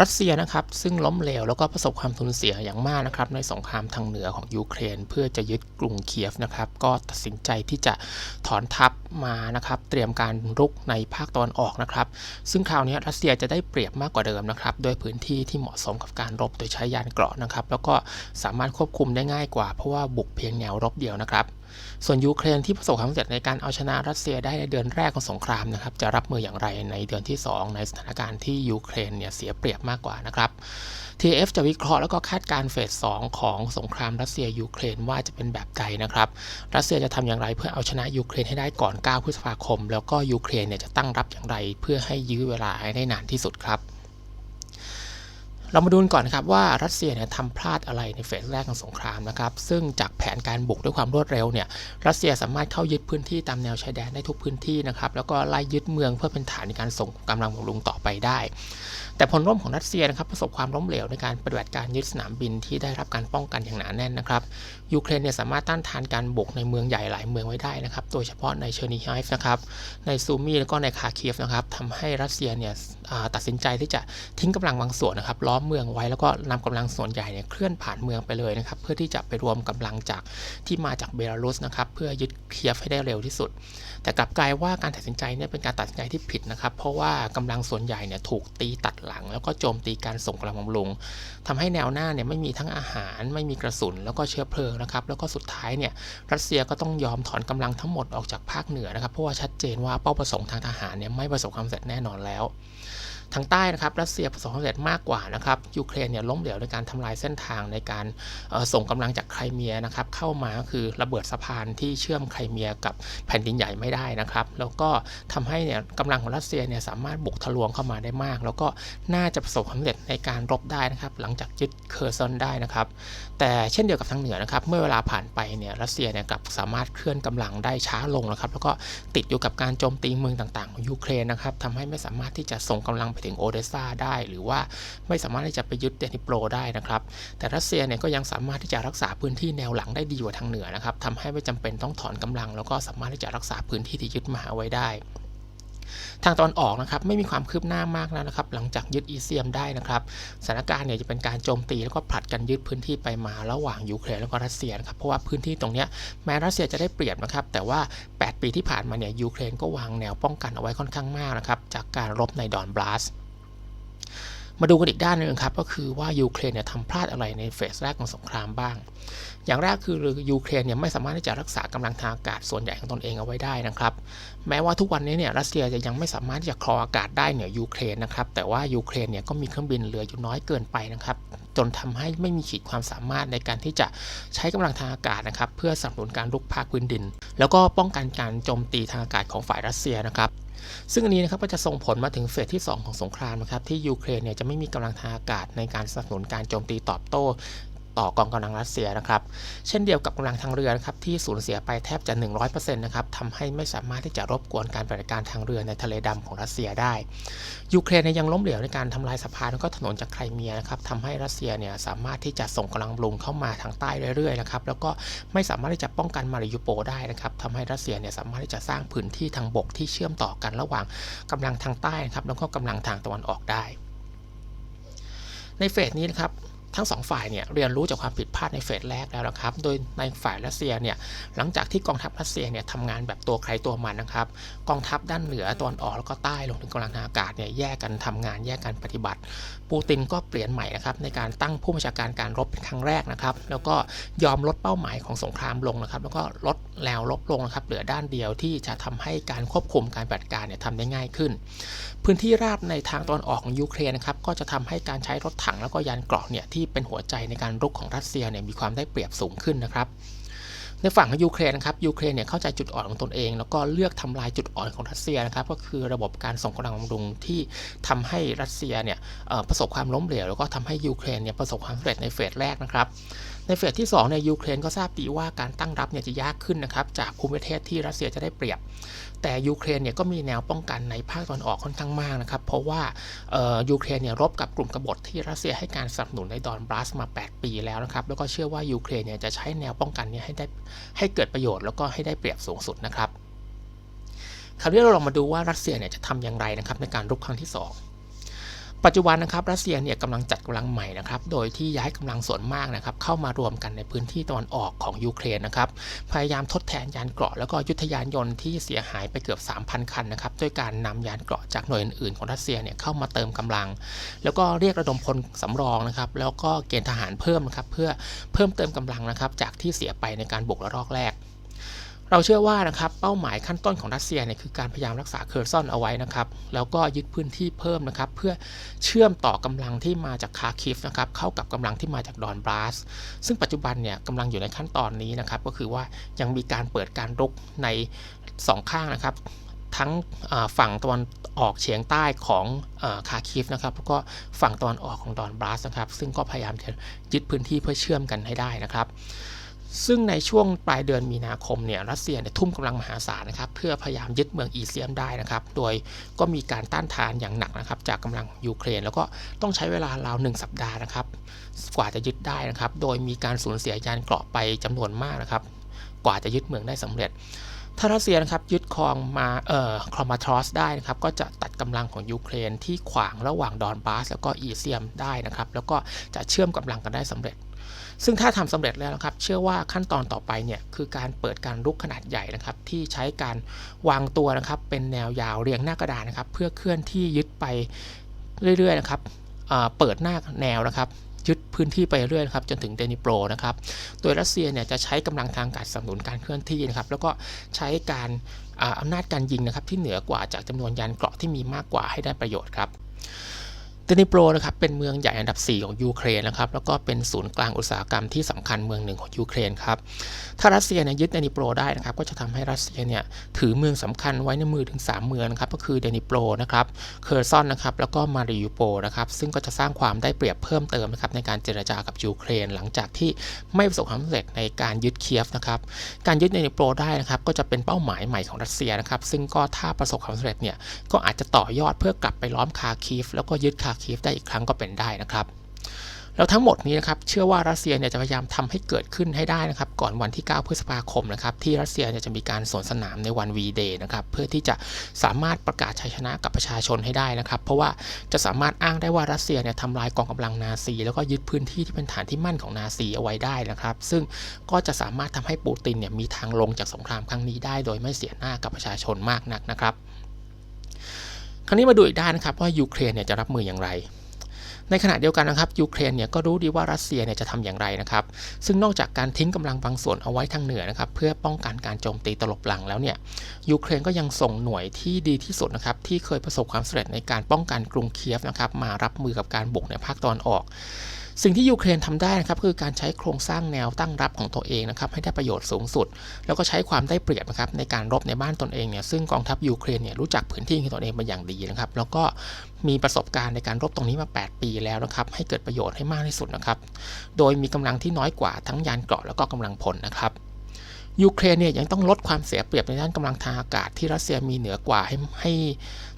รัสเซียนะครับซึ่งล้มเหลวแล้วก็ประสบความสูญเสียอย่างมากนะครับในสงครามทางเหนือของยูเครน เพื่อจะยึดกรุงเคียฟนะครับก็ตัดสินใจที่จะถอนทัพมานะครับเตรียมการรุกในภาคตะวันออกนะครับ ซึ่งคราวนี้รัสเซียจะได้เปรียบมากกว่าเดิมนะครับด้วยพื้นที่ที่เหมาะสมกับการรบโดยใช้ยานเกราะนะครับ แล้วก็สามารถควบคุมได้ง่ายกว่าเพราะว่าบุกเพียงแนวรบเดียวนะครับส่วนยูเครนที่ประสบความสำเร็จในการเอาชนะรัสเซียได้ในเดือนแรกของสงครามนะครับ จะรับมืออย่างไรในเดือนที่ 2 ในสถานการณ์ที่ยูเครนเนี่ยเสียเปรียบมากกว่านะครับ TF จะวิเคราะห์แล้วก็คาดการณ์เฟส 2 ของสงครามรัสเซียยูเครนว่าจะเป็นแบบใดนะครับ รัสเซียจะทำอย่างไรเพื่อเอาชนะยูเครนให้ได้ก่อน9 พฤษภาคม แล้วก็ยูเครนเนี่ยจะตั้งรับอย่างไร เพื่อให้ยื้อเวลาให้ได้นานที่สุดครับ เรามาดูกันก่อนนะครับว่ารัสเซียเนี่ยทำพลาดอะไรในเฟสแรกของสงครามนะครับ ซึ่งจากแผนการบุกด้วยความรวดเร็วเนี่ยรัสเซียสามารถเข้ายึดพื้นที่ตามแนวชายแดนได้ทุกพื้นที่นะครับแล้วก็ไล่ยึดเมืองเพื่อเป็นฐานในการส่งกำลังบำรุงต่อไปได้ แต่ผลร่วมของรัสเซียนะครับประสบความล้มเหลวในการปฏิบัติการยึดสนามบินที่ได้รับการป้องกันอย่างหนาแน่นนะครับ ยูเครนเนี่ยสามารถต้านทานการบุกในเมืองใหญ่หลายเมืองไว้ได้นะครับ โดยเฉพาะในเชอร์นิฮายฟนะครับ ในซูมีแล้วก็ในคาเคียฟนะครับทำให้รัสเซียเนี่ยตัดสินใจที่จะทิ้งกำลังบางส่วนนะครับล้อมเมืองไว้แล้วก็นำกำลังส่วนใหญ่เนี่ยเคลื่อนผ่านเมืองไปเลยนะครับเพื่อที่จะไปรวมกำลังจากที่มาจากเบลารุสนะครับเพื่อยึดเคียฟให้ได้เร็วที่สุด แต่กลับกลายว่าการตัดสินใจเนี่ยเป็นการตัดสินใจที่ผิดนะครับเพราะว่ากำลังส่วนใหญ่เนี่ยถูกตีตัดหลัง แล้วก็โจมตีการส่งกำลังบำรุงทำให้แนวหน้าเนี่ยไม่มีทั้งอาหาร ไม่มีกระสุน แล้วก็เชื้อเพลิงนะครับแล้วก็สุดท้ายเนี่ยรัสเซียก็ต้องยอมถอนกำลังทั้งหมดออกจากภาคเหนือนะครับเพราะว่าชัดเจนว่าเป้าประสงค์ทางทหารเนี่ยไม่ประสบความสำเร็จแน่นอนแล้ว ทางใต้นะครับรัสเซียประสบความสำเร็จมากกว่านะครับยูเครนเนี่ยล้มเหลวในการทำลายเส้นทางในการส่งกำลังจากไครเมียนะครับเข้ามาก็คือระเบิดสะพานที่เชื่อมไครเมียกับแผ่นดินใหญ่ไม่ได้นะครับ แล้วก็ทำให้เนี่ยกำลังของรัสเซียเนี่ยสามารถบุกทะลวงเข้ามาได้มาก แล้วก็น่าจะประสบความสำเร็จในการรบได้นะครับ หลังจากยึดเคอร์ซอนได้นะครับ แต่เช่นเดียวกับทางเหนือนะครับ เมื่อเวลาผ่านไปเนี่ยรัสเซียเนี่ยกลับสามารถเคลื่อนกำลังได้ช้าลงนะครับ แล้วก็ติดอยู่กับการโจมตีเมืองต่างๆของยูเครนนะครับทำให้ไม่สามารถที่จะส่งกำลังไปถึงโอเดซาได้ หรือว่าไม่สามารถที่จะไปยึดเดนิโปรได้นะครับ แต่รัสเซียเนี่ยก็ยังสามารถที่จะรักษาพื้นที่แนวหลังได้ดีกว่าทางเหนือนะครับทำให้ไม่จำเป็นต้องถอนกำลัง แล้วก็สามารถที่จะรักษาพื้นที่ที่ยึดมาไว้ได้ ทางตอนออกนะครับไม่มีความคืบหน้ามากแล้วนะครับหลังจากยึดอีเซียมได้นะครับสถานการณ์เนี่ยจะเป็นการโจมตีแล้วก็ผลัดกันยึดพื้นที่ไปมาระหว่างยูเครนแล้วก็รัสเซียนะครับเพราะว่าพื้นที่ตรงนี้แม้รัสเซียจะได้เปรียบนะครับแต่ว่า 8 ปีที่ผ่านมาเนี่ยยูเครนก็วางแนวป้องกันเอาไว้ค่อนข้างมากนะครับจากการรบในดอนบลัส มาดูกันอีกด้านหนึ่งครับก็คือว่ายูเครนเนี่ยทำพลาดอะไรในเฟสแรกของสงครามบ้าง อย่างแรกคือยูเครนเนี่ยไม่สามารถที่จะรักษากำลังทางอากาศส่วนใหญ่ของตนเองเอาไว้ได้นะครับ แม้ว่าทุกวันนี้เนี่ยรัสเซียจะยังไม่สามารถที่จะครองอากาศได้เหนือยูเครนนะครับแต่ว่ายูเครนเนี่ยก็มีเครื่องบินเหลืออยู่น้อยเกินไปนะครับจนทำให้ไม่มีขีดความสามารถในการที่จะใช้กำลังทางอากาศนะครับเพื่อสนับสนุนการลุกภาคพื้นดิน แล้วก็ป้องกันการโจมตีทางอากาศของฝ่ายรัสเซียนะครับ ซึ่งอันนี้นะครับก็จะส่งผลมาถึงเฟสที่ 2 ของสงครามนะครับที่ยูเครนเนี่ยจะไม่มีกำลังทางอากาศในการสนับสนุนการโจมตีตอบโต้ ต่อกองกำลังรัสเซียนะครับ เช่นเดียวกับกำลังทางเรือนะครับที่สูญเสียไปแทบจะ 100%นะครับทำให้ไม่สามารถที่จะรบกวนการปฏิบัติการทางเรือในทะเลดำของรัสเซียได้ ยูเครนยังล้มเหลวในการทำลายสะพานแล้วก็ถนนจากไครเมียนะครับทำให้รัสเซียเนี่ยสามารถที่จะส่งกำลังลุงเข้ามาทางใต้เรื่อยๆนะครับแล้วก็ไม่สามารถที่จะป้องกันมาริยูโปได้นะครับทำให้รัสเซียเนี่ยสามารถที่จะสร้างพื้นที่ทางบกที่เชื่อมต่อกันระหว่างกำลังทางใต้นะครับแล้วก็กำลังทางตะวันออกได้ ในเฟสนี้นะครับ ทั้งสองฝ่ายเนี่ยเรียนรู้จากความผิดพลาดในเฟสแรกแล้วนะครับ โดยในฝ่ายรัสเซียเนี่ยหลังจากที่กองทัพรัสเซียเนี่ยทำงานแบบตัวใครตัวมันนะครับกองทัพด้านเหนือตอนออกแล้วก็ใต้ลงถึงกำลังทางอากาศเนี่ยแยกกันทำงานแยกกันปฏิบัติ ปูตินก็เปลี่ยนใหม่นะครับในการตั้งผู้บัญชาการการรบเป็นครั้งแรกนะครับ แล้วก็ยอมลดเป้าหมายของสงครามลงนะครับ แล้วก็ลดแนวลบลงนะครับเหลือด้านเดียวที่จะทำให้การควบคุมการปฏิบัติการเนี่ยทำได้ง่ายขึ้น พื้นที่ราบในทางตอนออกของยูเครนนะครับก็จะทำให้การใช้รถถังแล้วก็ยานเกราะเนี่ยที่เป็นหัวใจในการรุกของรัสเซียเนี่ยมีความได้เปรียบสูงขึ้นนะครับในฝั่งของยูเครนนะครับยูเครนเนี่ยเข้าใจจุดอ่อนของตนเอง แล้วก็เลือกทำลายจุดอ่อนของรัสเซียนะครับก็คือระบบการส่งกำลังบำรุงที่ทำให้รัสเซียเนี่ยประสบความล้มเหลวแล้วก็ทำให้ยูเครนเนี่ยประสบความสำเร็จในเฟสแรกนะครับ ในเฟสที่2เนี่ยยูเครนก็ทราบดีว่าการตั้งรับเนี่ยจะยากขึ้นนะครับจากภูมิประเทศที่รัสเซียจะได้เปรียบ แต่ยูเครนเนี่ยก็มีแนวป้องกันในภาคตะวันออกค่อนข้างมากนะครับ เพราะว่ายูเครนเนี่ยรบกับกลุ่มกบฏที่รัสเซียให้การสนับสนุนในดอนบลัสมา 8 ปีแล้วนะครับ แล้วก็เชื่อว่ายูเครนเนี่ยจะใช้แนวป้องกันนี้ให้ได้ให้เกิดประโยชน์แล้วก็ให้ได้เปรียบสูงสุดนะครับคราวนี้เราลองมาดูว่ารัสเซียเนี่ยจะทำอย่างไรนะครับในการรุกครั้งที่ 2 ปัจจุบันนะครับรัสเซียเนี่ยกำลังจัดกำลังใหม่นะครับโดยที่ย้ายกำลังส่วนมากนะครับเข้ามารวมกันในพื้นที่ตะวันออกของยูเครนนะครับพยายามทดแทนยานเกราะแล้วก็ยุทธยานยนต์ที่เสียหายไปเกือบ 3,000 คันนะครับด้วยการนำยานเกราะจากหน่วยอื่นๆของรัสเซียเนี่ยเข้ามาเติมกำลัง แล้วก็เรียกระดมพลสำรองนะครับแล้วก็เกณฑ์ทหารเพิ่มนะครับเพื่อเพิ่มเติมกำลังนะครับจากที่เสียไปในการบุกระลอกแรก เราเชื่อว่านะครับเป้าหมายขั้นต้นของรัสเซียเนี่ยคือการพยายามรักษาเคอร์ซอนเอาไว้นะครับแล้วก็ยึดพื้นที่เพิ่มนะครับเพื่อเชื่อมต่อกำลังที่มาจากคาคิฟนะครับเข้ากับกำลังที่มาจากดอนบราสซึ่งปัจจุบันเนี่ยกำลังอยู่ในขั้นตอนนี้นะครับก็คือว่ายังมีการเปิดการรุกในสองข้างนะครับทั้งฝั่งตะวันออกเฉียงใต้ของคาคิฟนะครับแล้วก็ฝั่งตะวันออกของดอนบราสนะครับซึ่งก็พยายามจะยึดพื้นที่เพื่อเชื่อมกันให้ได้นะครับ ซึ่งในช่วงปลายเดือนมีนาคมเนี่ยรัสเซียเนี่ยทุ่มกำลังมหาศาลนะครับเพื่อพยายามยึดเมืองอีเซียมได้นะครับ โดยก็มีการต้านทานอย่างหนักนะครับ จากกำลังยูเครน แล้วก็ต้องใช้เวลาราวหนึ่งสัปดาห์นะครับ กว่าจะยึดได้นะครับ โดยมีการสูญเสียยานเกราะไปจำนวนมากนะครับ กว่าจะยึดเมืองได้สำเร็จถ้ารัสเซียนะครับยึดครองมาเอ่อครอมาทรอสได้นะครับก็จะตัดกำลังของยูเครนที่ขวางระหว่างดอนบาสแล้วก็อีเซียมได้นะครับ แล้วก็จะเชื่อมกำลังกันได้สำเร็จ ซึ่งถ้าทำสำเร็จแล้วนะครับ เชื่อว่าขั้นตอนต่อไปเนี่ยคือการเปิดการรุกขนาดใหญ่นะครับ ที่ใช้การวางตัวนะครับ เป็นแนวยาวเรียงหน้ากระดานนะครับ เพื่อเคลื่อนที่ยึดไปเรื่อยๆนะครับเปิดหน้าแนวนะครับยึดพื้นที่ไปเรื่อยๆครับจนถึงเดนิโปรนะครับ โดยรัสเซียเนี่ยจะใช้กำลังทางการสนับสนุนการเคลื่อนที่นะครับแล้วก็ใช้การอ่าอำนาจการยิงนะครับที่เหนือกว่าจากจำนวนยานเกราะที่มีมากกว่าให้ได้ประโยชน์ครับ เดนิโปรนะครับเป็นเมืองใหญ่อันดับ 4 ของยูเครนนะครับแล้วก็เป็นศูนย์กลางอุตสาหกรรมที่สำคัญเมืองหนึ่งของยูเครนครับถ้ารัสเซียเนี่ยยึดเดนิโปรได้นะครับก็จะทำให้รัสเซียเนี่ยถือเมืองสำคัญไว้ในมือถึง 3 เมืองนะครับก็คือเดนิโปรนะครับเคอร์ซอนนะครับแล้วก็มาริยูโปนะครับซึ่งก็จะสร้างความได้เปรียบเพิ่มเติมนะครับในการเจรจากับยูเครน หลังจากที่ไม่ประสบความสำเร็จในการยึดเคียฟนะครับการยึดเดนิโปรได้นะครับก็จะเป็นเป้าหมายใหม่ของรัสเซียนะครับซึ่งก็ถ้าประสบความสำเร็จเนี่ยก็อาจจะต่อยอดเพื่อกลับไปล้อมคาคีฟแล้วก็ยึดคาคีฟได้อีกครั้งก็เป็นได้นะครับแล้วทั้งหมดนี้นะครับเชื่อว่ารัสเซียเนี่ยจะพยายามทำให้เกิดขึ้นให้ได้นะครับก่อนวันที่ 9 พฤษภาคมนะครับที่รัสเซียเนี่ยจะมีการสวนสนามในวันวีเดย์นะครับเพื่อที่จะสามารถประกาศชัยชนะกับประชาชนให้ได้นะครับ เพราะว่าจะสามารถอ้างได้ว่ารัสเซียเนี่ยทำลายกองกำลังนาซี แล้วก็ยึดพื้นที่ที่เป็นฐานที่มั่นของนาซีเอาไว้ได้นะครับ ซึ่งก็จะสามารถทำให้ปูตินเนี่ยมีทางลงจากสงครามครั้งนี้ได้ โดยไม่เสียหน้ากับประชาชนมากนักนะครับ คราวนี้มาดูอีกด้านนะครับว่ายูเครนเนี่ยจะรับมืออย่างไร ในขณะเดียวกันนะครับยูเครนเนี่ยก็รู้ดีว่ารัสเซียเนี่ยจะทำอย่างไรนะครับ ซึ่งนอกจากการทิ้งกำลังบางส่วนเอาไว้ทางเหนือนะครับเพื่อป้องกันการโจมตีตลบหลังแล้วเนี่ยยูเครนก็ยังส่งหน่วยที่ดีที่สุดนะครับที่เคยประสบความสำเร็จในการป้องกันกรุงเคียฟนะครับมารับมือกับการบุกในภาคตอนออก สิ่งที่ยูเครนทำได้นะครับคือการใช้โครงสร้างแนวตั้งรับของตัวเองนะครับให้ได้ประโยชน์สูงสุด แล้วก็ใช้ความได้เปรียบนะครับในการรบในบ้านตนเองเนี่ยซึ่งกองทัพยูเครนเนี่ยรู้จักพื้นที่ของตนเองเป็นอย่างดีนะครับแล้วก็มีประสบการณ์ในการรบตรงนี้มา 8 ปีแล้วนะครับให้เกิดประโยชน์ให้มากที่สุดนะครับโดยมีกำลังที่น้อยกว่าทั้งยานเกราะแล้วก็กำลังพลนะครับ ยูเครนเนี่ยยังต้องลดความเสียเปรียบในด้านกำลังทางอากาศที่รัสเซียมีเหนือกว่าให้ให้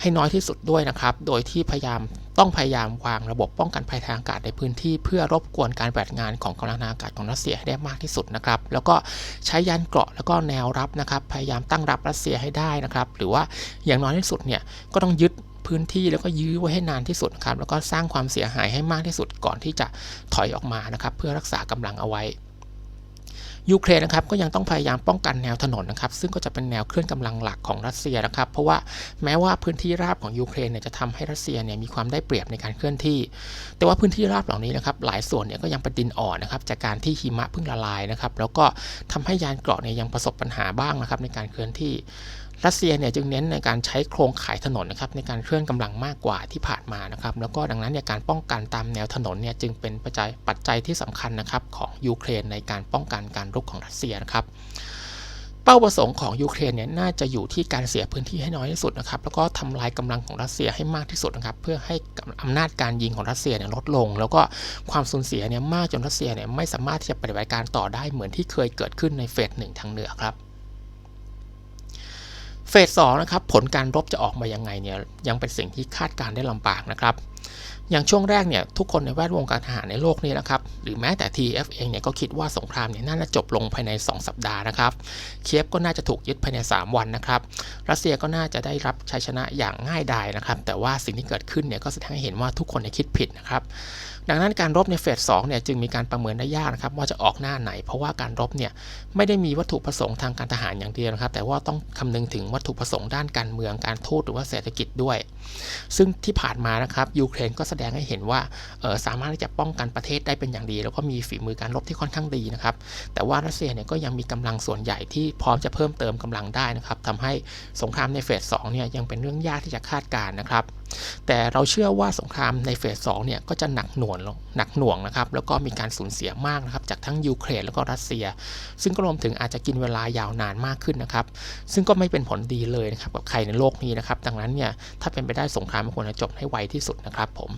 ให้น้อยที่สุดด้วยนะครับ โดยที่พยายามต้องพยายามวางระบบป้องกันภัยทางอากาศในพื้นที่ เพื่อรบกวนการปฏิบัติงานของกำลังทางอากาศของรัสเซียให้ได้มากที่สุดนะครับ แล้วก็ใช้ยานเกราะแล้วก็แนวรับนะครับ พยายามตั้งรับรัสเซียให้ได้นะครับ หรือว่าอย่างน้อยที่สุดเนี่ยก็ต้องยึดพื้นที่แล้วก็ยื้อไว้ให้นานที่สุดครับแล้วก็สร้างความเสียหายให้มากที่สุดก่อนที่จะถอยออกมานะครับ เพื่อรักษากำลังเอาไว้ ยูเครนนะครับก็ยังต้องพยายามป้องกันแนวถนนนะครับ ซึ่งก็จะเป็นแนวเคลื่อนกำลังหลักของรัสเซียนะครับ เพราะว่าแม้ว่าพื้นที่ราบของยูเครนเนี่ยจะทำให้รัสเซียเนี่ยมีความได้เปรียบในการเคลื่อนที่ แต่ว่าพื้นที่ราบเหล่านี้นะครับหลายส่วนเนี่ยก็ยังเป็นดินอ่อนนะครับจากการที่หิมะเพิ่งละลายนะครับแล้วก็ทำให้ยานเกราะเนี่ยยังประสบปัญหาบ้างนะครับในการเคลื่อนที่ รัสเซียเนี่ยจึงเน้นในการใช้โครงข่ายถนนนะครับในการเคลื่อนกำลังมากกว่าที่ผ่านมานะครับแล้วก็ดังนั้นเนี่ยการป้องกันตามแนวถนนเนี่ยจึงเป็นปัจจัยปัจจัยที่สำคัญนะครับของยูเครนในการป้องกันการรุกของรัสเซียนะครับเป้าประสงค์ของยูเครนเนี่ยน่าจะอยู่ที่การเสียพื้นที่ให้น้อยที่สุดนะครับแล้วก็ทำลายกำลังของรัสเซียให้มากที่สุดนะครับเพื่อให้อำนาจการยิงของรัสเซียเนี่ยลดลง แล้วก็ความสูญเสียเนี่ยมากจนรัสเซียเนี่ยไม่สามารถที่จะปฏิบัติการต่อได้เหมือนที่เคยเกิดขึ้นในเฟสหนึ่งทางเหนือครับ เฟสสองนะครับผลการรบจะออกมายังไงเนี่ยยังเป็นสิ่งที่คาดการได้ลำบากนะครับ อย่างช่วงแรกเนี่ยทุกคนในแวดวงการทหารในโลกนี้นะครับหรือแม้แต่ TF เองเนี่ยก็คิดว่าสงครามเนี่ยน่าจะจบลงภายใน 2 สัปดาห์นะครับเคียฟก็น่าจะถูกยึดภายใน 3 วันนะครับรัสเซียก็น่าจะได้รับชัยชนะอย่างง่ายดายนะครับแต่ว่าสิ่งที่เกิดขึ้นเนี่ยก็แสดงให้เห็นว่าทุกคนเนี่ยคิดผิดนะครับดังนั้นการรบในเฟส2เนี่ยจึงมีการประเมินได้ยากนะครับว่าจะออกหน้าไหน เพราะว่าการรบเนี่ยไม่ได้มีวัตถุประสงค์ทางการทหารอย่างเดียวนะครับ แต่ว่าต้องคำนึงถึงวัตถุประสงค์ด้านการเมืองการทูตหรือว่าเศรษฐกิจด้วย ซึ่งที่ผ่านมานะครับยูเครนก็แสดงให้เห็นว่าสามารถที่จะป้องกันประเทศได้เป็นอย่างดี แล้วก็มีฝีมือการรบที่ค่อนข้างดีนะครับ แต่ว่ารัสเซียเนี่ยก็ยังมีกำลังส่วนใหญ่ที่พร้อมจะเพิ่มเติมกำลังได้นะครับทำให้สงครามในเฟสสองเนี่ยยังเป็นเรื่องยากที่จะคาดการณ์นะครับแต่เราเชื่อว่าสงครามในเฟสสองเนี่ยก็จะหนักหน่วงหนักหน่วงนะครับ แล้วก็มีการสูญเสียมากนะครับจากทั้งยูเครนแล้วก็รัสเซีย ซึ่งก็รวมถึงอาจจะกินเวลายาวนานมากขึ้นนะครับ ซึ่งก็ไม่เป็นผลดีเลยนะครับกับใครในโลกนี้นะครับ ดังนั้นเนี่ยถ้าเป็นไปได้สงครามมันควรจะจบให้ไวที่สุดนะครับผม